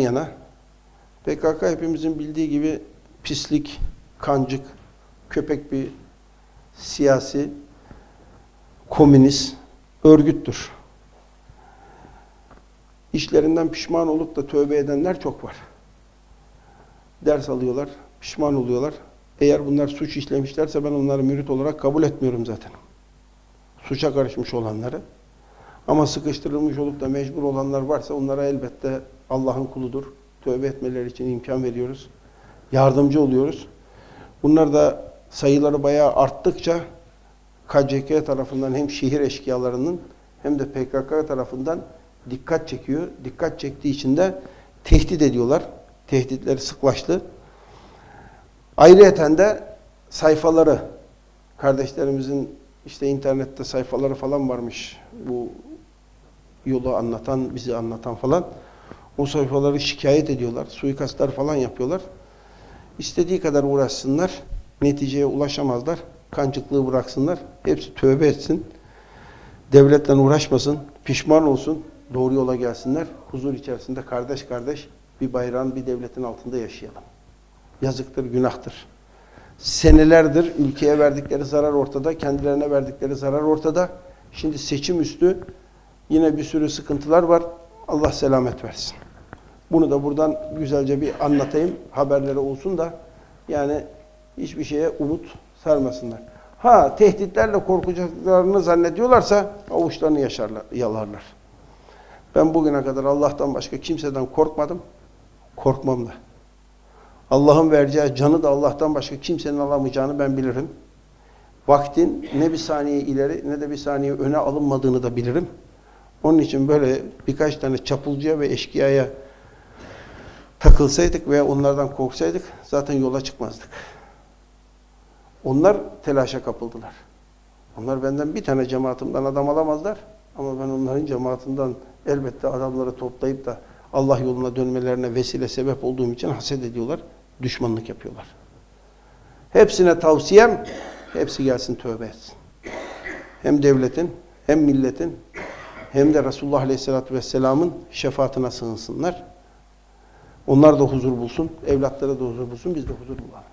yana. PKK hepimizin bildiği gibi pislik, kancık, köpek bir siyasi, komünist örgüttür. İşlerinden pişman olup da tövbe edenler çok var. Ders alıyorlar, pişman oluyorlar. Eğer bunlar suç işlemişlerse ben onları mürit olarak kabul etmiyorum zaten. Suça karışmış olanları. Ama sıkıştırılmış olup da mecbur olanlar varsa onlara elbette Allah'ın kuludur. Tövbe etmeleri için imkan veriyoruz. Yardımcı oluyoruz. Bunlar da sayıları bayağı arttıkça KCK tarafından hem şehir eşkıyalarının hem de PKK tarafından dikkat çekiyor. Dikkat çektiği için de tehdit ediyorlar. Tehditleri sıklaştı. Ayrıyeten de sayfaları kardeşlerimizin işte internette sayfaları falan varmış. Bu yolu anlatan, bizi anlatan falan. O sayfaları şikayet ediyorlar. Suikastlar falan yapıyorlar. İstediği kadar uğraşsınlar. Neticeye ulaşamazlar. Kancıklığı bıraksınlar. Hepsi tövbe etsin. Devletle uğraşmasın. Pişman olsun. Doğru yola gelsinler. Huzur içerisinde kardeş kardeş bir bayrağın bir devletin altında yaşayalım. Yazıktır, günahtır. Senelerdir ülkeye verdikleri zarar ortada, kendilerine verdikleri zarar ortada. Şimdi seçim üstü yine bir sürü sıkıntılar var. Allah selamet versin. Bunu da buradan güzelce bir anlatayım. Haberleri olsun da yani hiçbir şeye umut sarmasınlar. Ha tehditlerle korkacaklarını zannediyorlarsa avuçlarını yaşarlar, yalarlar. Ben bugüne kadar Allah'tan başka kimseden korkmadım. Korkmam da. Allah'ın vereceği canı da Allah'tan başka kimsenin alamayacağını ben bilirim. Vaktin ne bir saniye ileri ne de bir saniye öne alınmadığını da bilirim. Onun için böyle birkaç tane çapulcuya ve eşkıyaya takılsaydık veya onlardan korksaydık zaten yola çıkmazdık. Onlar telaşa kapıldılar. Onlar benden bir tane cemaatimden adam alamazlar. Ama ben onların cemaatinden elbette adamları toplayıp da Allah yoluna dönmelerine vesile sebep olduğum için haset ediyorlar. Düşmanlık yapıyorlar. Hepsine tavsiyem, hepsi gelsin tövbe etsin. Hem devletin, hem milletin, hem de Resulullah Aleyhisselatü Vesselam'ın şefaatine sığınsınlar. Onlar da huzur bulsun, evlatları da huzur bulsun, biz de huzur bulalım.